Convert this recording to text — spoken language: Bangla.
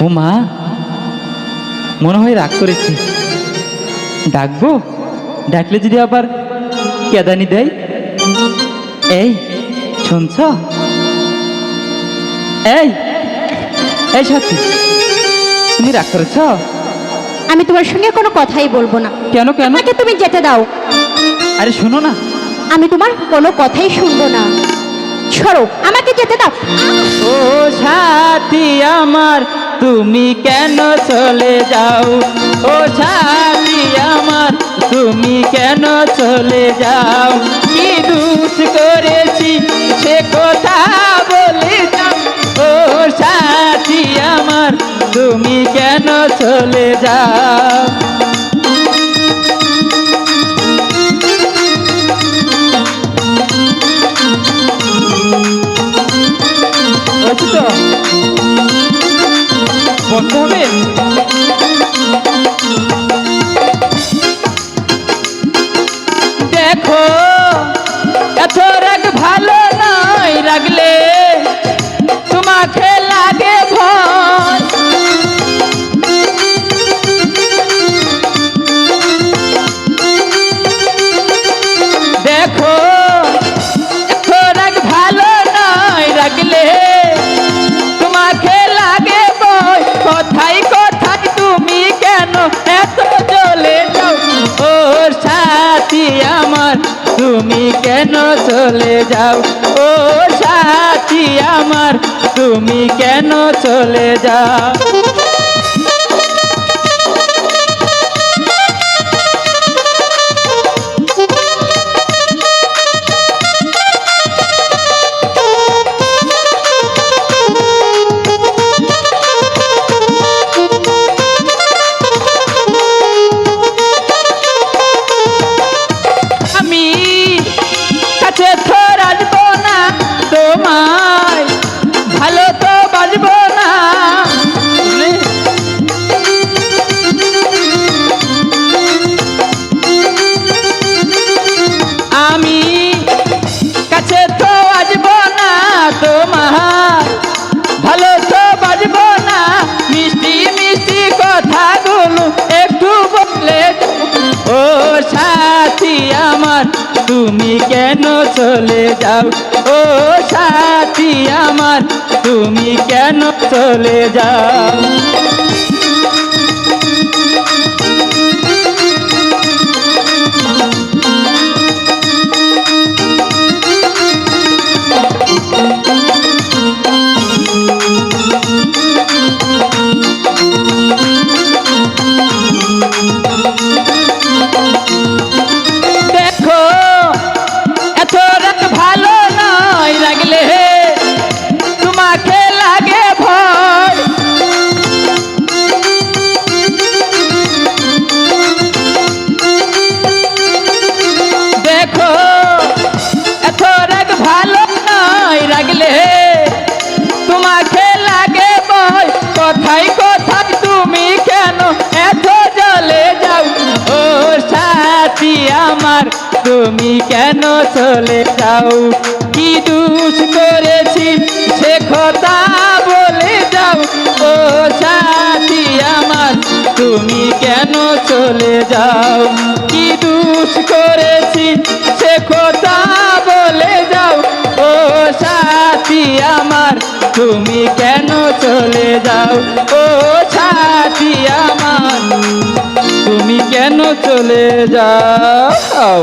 ও মা মনে হয় রাগ করেছে। ডাকবো? ডাকলে যদি আবার কেদানি দেয়? এই শুনছ? এই এই সাথী তুমি রাগ করেছ? আমি তোমার সঙ্গে কোনো কথাই বলব না। কেন কেন? আমাকে তুমি যেতে দাও। আরে শোনো না। আমি তোমার কোনো কথাই শুনব না। সরো আমাকে যেতে দাও। ও সাথী আমার তুমি কেন চলে যাও? ও ছাড়ি আমার, তুমি কেন চলে যাও? কি দুষ করেছি, সে কথা বলে যাও ও সাথী আমার, তুমি কেন চলে যাও? চলে যাও। ও সাথী আমার তুমি কেন চলে যাও? তুমি কেন চলে যাও? ও সাথী আমার তুমি কেন চলে যাও? কথাই কথাই তুমি কেন এত জলে যাও? ও সাথী আমার, তুমি কেন চলে যাও? কি দুষ করেছি সে কথা বলে যাও? ও সাথী আমার, তুমি কেন চলে যাও? কি দুষ করেছি সে কথা বলে যাও? ও সাথী আমার, তুমি কেন ও ছাতি আমার তুমি কেন চলে যাও?